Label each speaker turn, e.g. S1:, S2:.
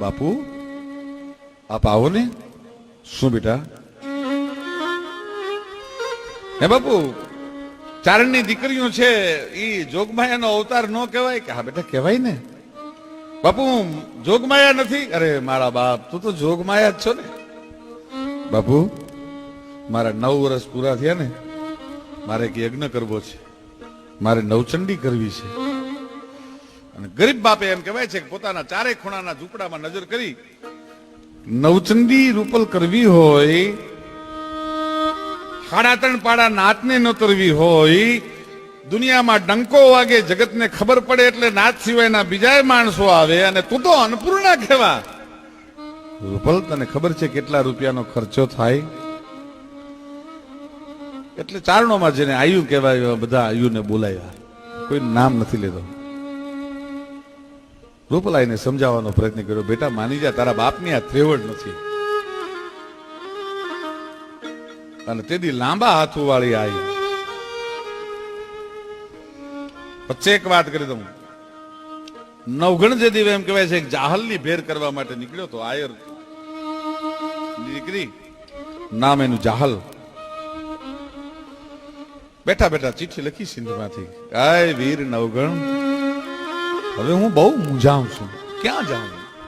S1: બાપુ, આપ આવો ને. શું બેટા? હે બાપુ, ચારણની દીકરીઓ છે એ જોગમાયાનો અવતાર ન કહેવાય કે, હા બેટા, કહેવાય ને. બાપુ જોગમાયા નથી. અરે, મારા બાપ, તું તો જોગમાયા જ છો ને. બાપુ, મારા નવ વર્ષ પૂરા થયા ને. મારે એક યજ્ઞ કરવો છે. મારે નવચંડી કરવી છે. અને ગરીબ બાપે એમ કહેવાય છે કે પોતાના ચારે ખૂણાના ઝૂંપડામાં નજર કરી નવચંડી રૂપલ કરવી હોય, સાડા ત્રણ પાડા નાતને નોતરવી હોય, દુનિયામાં ડંકો વાગે, જગતને ખબર પડે એટલે નાત સિવાયના બીજા માણસો આવે અને તું તો અન્નપૂર્ણા કહેવા રૂપલ, તને ખબર છે કેટલા રૂપિયાનો ખર્ચો થાય? એટલે ચારણોમાં જેને આયુ કહેવાય બધા આયુને બોલાવ્યા કોઈ નામ નથી લેતો. રૂપલાઈને સમજાવવાનો પ્રયત્ન કર્યો, બેટા, માની જા, તારા બાપની આ ત્રેવડ નથી. અને તેથી લાંબા હાથો વાળી આવી વચ્ચે એક વાત કરી દઉં. નવગણ જે દીવે એમ કહેવાય છે જાહલની ભેર કરવા માટે નીકળ્યો તો આયર. દીકરી, નામ એનું જાહલ. બેઠા બેઠા ચિઠ્ઠી લખી સિંધમાંથી, આય વીર નવગણ હવે હું બહુ મૂંઝાઉં છું. ક્યાં જાઉં?